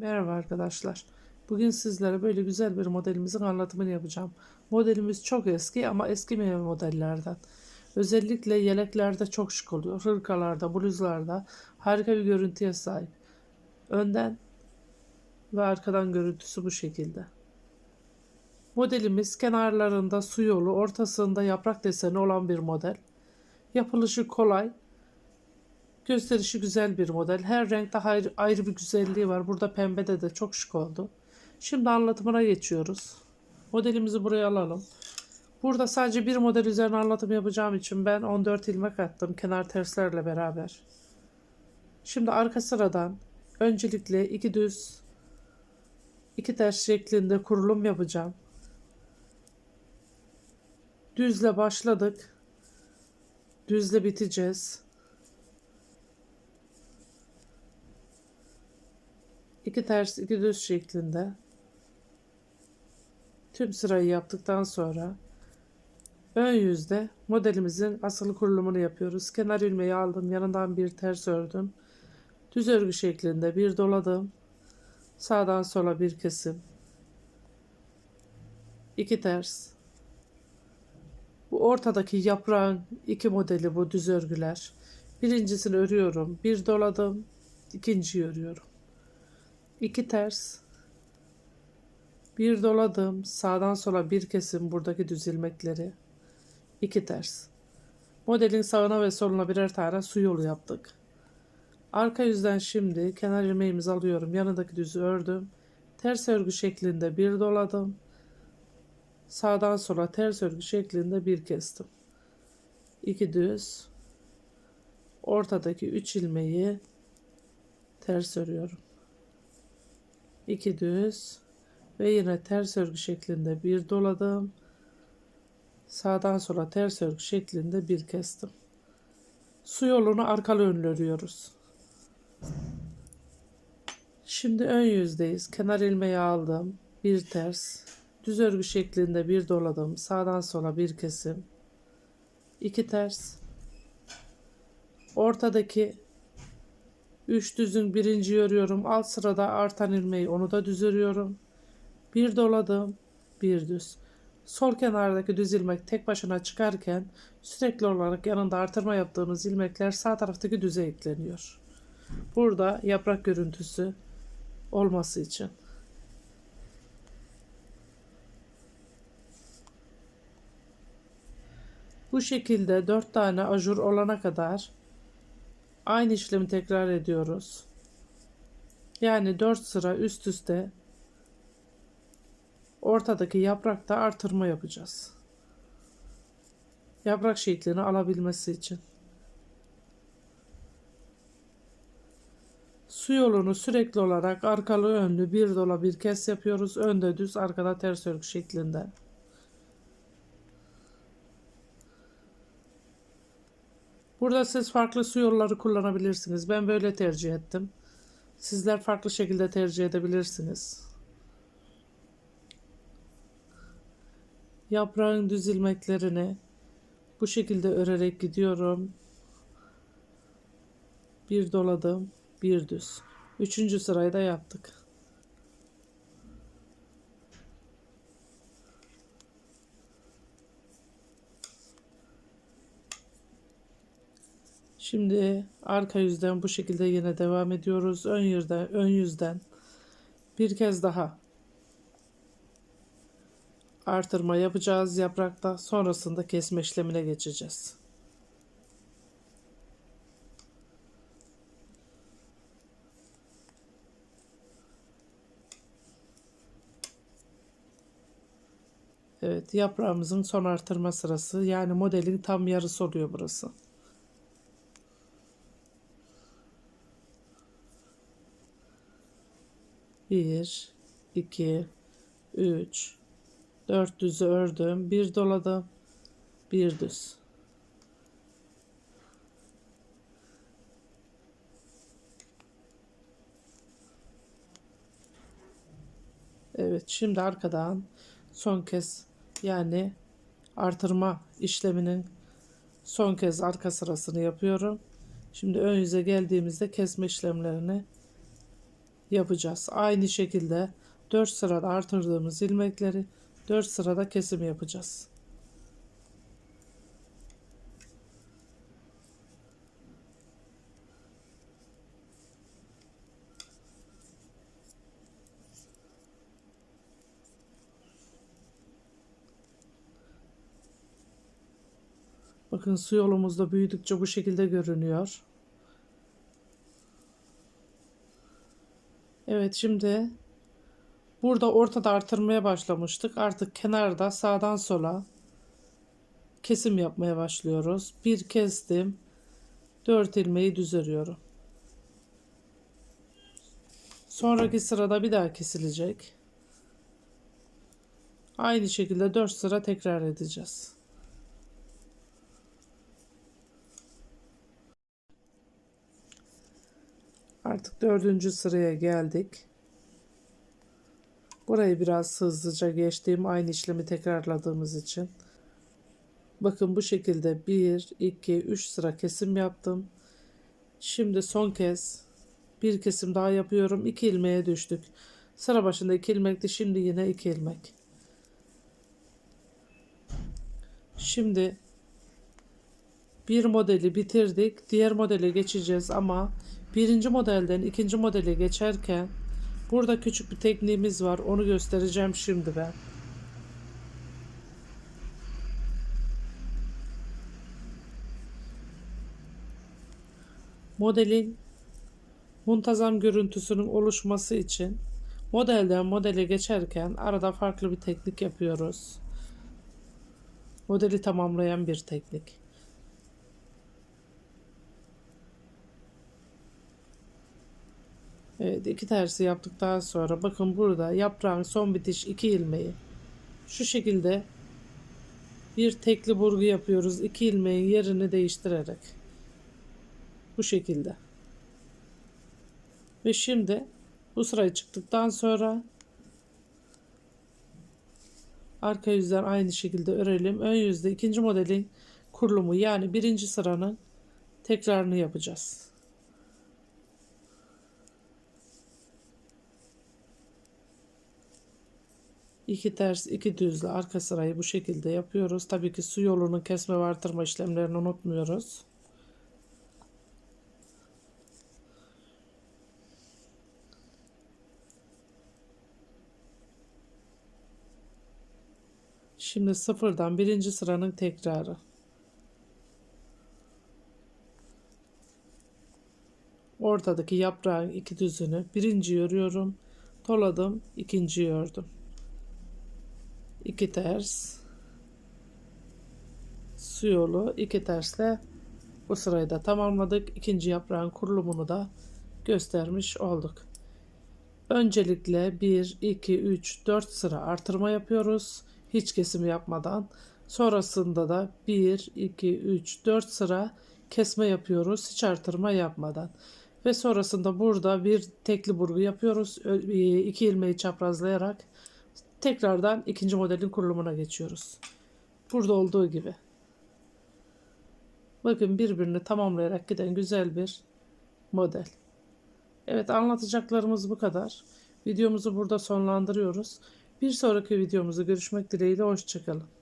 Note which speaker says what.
Speaker 1: Merhaba arkadaşlar. Bugün sizlere böyle güzel bir modelimizin anlatımını yapacağım. Modelimiz çok eski ama eskimeyen modellerden. Özellikle yeleklerde çok şık oluyor. Hırkalarda, bluzlarda harika bir görüntüye sahip. Önden ve arkadan görüntüsü bu şekilde. Modelimiz kenarlarında su yolu, ortasında yaprak deseni olan bir model. Yapılışı kolay, Gösterişi güzel bir model. Her renkte ayrı, ayrı bir güzelliği var. Burada pembede de çok şık oldu. Şimdi anlatımına geçiyoruz. Modelimizi buraya alalım. Burada sadece bir model üzerine anlatım yapacağım için ben 14 ilmek attım kenar terslerle beraber. Şimdi arka sıradan öncelikle iki düz iki ters şeklinde kurulum yapacağım. Düzle başladık. Düzle biteceğiz. İki ters iki düz şeklinde tüm sırayı yaptıktan sonra ön yüzde modelimizin asılı kurulumunu yapıyoruz. Kenar ilmeği aldım. Yanından bir ters ördüm. Düz örgü şeklinde bir doladım. Sağdan sola bir kesim. iki ters. Bu ortadaki yaprağın iki modeli bu düz örgüler. Birincisini örüyorum. Bir doladım. ikinciyi örüyorum. 2 ters. Bir doladım sağdan sola bir kesim buradaki düz ilmekleri 2 ters. Modelin sağına ve soluna birer tane su yolu yaptık. Arka yüzden şimdi kenar ilmeğimizi alıyorum. Yanındaki düzü ördüm. Ters örgü şeklinde bir doladım. Sağdan sola ters örgü şeklinde bir kestim. 2 düz. Ortadaki 3 ilmeği ters örüyorum 2 düz ve yine ters örgü şeklinde bir doladım. Sağdan sola ters örgü şeklinde bir kestim. Su yolunu arkalı önlü örüyoruz. Şimdi ön yüzdeyiz. Kenar ilmeği aldım. Bir ters. Düz örgü şeklinde bir doladım. Sağdan sola bir kesim. iki ters. Ortadaki 3 düzün birinci örüyorum. Alt sırada artan ilmeği onu da düz örüyorum. Bir doladım. Bir düz. Sol kenardaki düz ilmek tek başına çıkarken sürekli olarak yanında artırma yaptığımız ilmekler sağ taraftaki düze ekleniyor. Burada yaprak görüntüsü olması için. Bu şekilde 4 tane ajur olana kadar Aynı işlemi tekrar ediyoruz. Yani 4 sıra üst üste ortadaki yaprakta artırma yapacağız. Yaprak şeklini alabilmesi için. Su yolunu sürekli olarak arkalı önlü bir dola bir kes yapıyoruz. Önde düz arkada ters örgü şeklinde. Burada siz farklı su yolları kullanabilirsiniz. Ben böyle tercih ettim. Sizler farklı şekilde tercih edebilirsiniz. Yaprağın düz ilmeklerini bu şekilde örerek gidiyorum. Bir doladım, bir düz. Üçüncü sırayı da yaptık. Şimdi arka yüzden bu şekilde yine devam ediyoruz. Ön yüzden, ön yüzden bir kez daha artırma yapacağız yaprakta. Sonrasında kesme işlemine geçeceğiz. Evet yaprağımızın son artırma sırası yani modelin tam yarısı oluyor burası. 1 2 3 4 düzü ördüm. Bir doladım bir düz. Evet şimdi arkadan son kez yani artırma işleminin son kez arka sırasını yapıyorum. Şimdi ön yüze geldiğimizde kesme işlemlerini yapacağız. Aynı şekilde 4 sırada artırdığımız ilmekleri 4 sırada kesim yapacağız. Bakın su yolumuzda büyüdükçe bu şekilde görünüyor. Evet şimdi burada ortada artırmaya başlamıştık. Artık kenarda sağdan sola kesim yapmaya başlıyoruz. Bir kestim. Dört ilmeği düz. Sonraki sırada bir daha kesilecek. Aynı şekilde 4 sıra tekrar edeceğiz. Artık dördüncü sıraya geldik. Burayı biraz hızlıca geçtiğim aynı işlemi tekrarladığımız için. Bakın bu şekilde 1, 2, 3 sıra kesim yaptım. Şimdi son kez bir kesim daha yapıyorum. 2 ilmeğe düştük. Sıra başında 2 ilmekti. Şimdi yine 2 ilmek. Şimdi bir modeli bitirdik. Diğer modele geçeceğiz ama birinci modelden ikinci modele geçerken burada küçük bir tekniğimiz var. Onu göstereceğim şimdi ben. Modelin muntazam görüntüsünün oluşması için modelden modele geçerken arada farklı bir teknik yapıyoruz. Modeli tamamlayan bir teknik. Evet iki tersi yaptıktan sonra bakın burada yaprağın son bitiş iki ilmeği. Şu şekilde bir tekli burgu yapıyoruz iki ilmeğin yerini değiştirerek. Bu şekilde. Ve şimdi bu sırayı çıktıktan sonra arka yüzden aynı şekilde örelim. Ön yüzde ikinci modelin kurulumu yani birinci sıranın tekrarını yapacağız. İki ters iki düzle arka sırayı bu şekilde yapıyoruz. Tabii ki su yolunu kesme ve artırma işlemlerini unutmuyoruz. Şimdi sıfırdan birinci sıranın tekrarı. Ortadaki yaprağın iki düzünü birinci örüyorum. Doladım, ikinci ördüm. 2 ters su yolu 2 tersle bu sırayı da tamamladık. İkinci yaprağın kurulumunu da göstermiş olduk. Öncelikle 1, 2, 3, 4 sıra artırma yapıyoruz. Hiç kesim yapmadan. Sonrasında da 1, 2, 3, 4 sıra kesme yapıyoruz. Hiç artırma yapmadan. Ve sonrasında burada bir tekli burgu yapıyoruz. 2 ilmeği çaprazlayarak tekrardan ikinci modelin kurulumuna geçiyoruz. Burada olduğu gibi. Bakın birbirini tamamlayarak giden güzel bir model. Evet anlatacaklarımız bu kadar. Videomuzu burada sonlandırıyoruz. Bir sonraki videomuzda görüşmek dileğiyle hoşçakalın.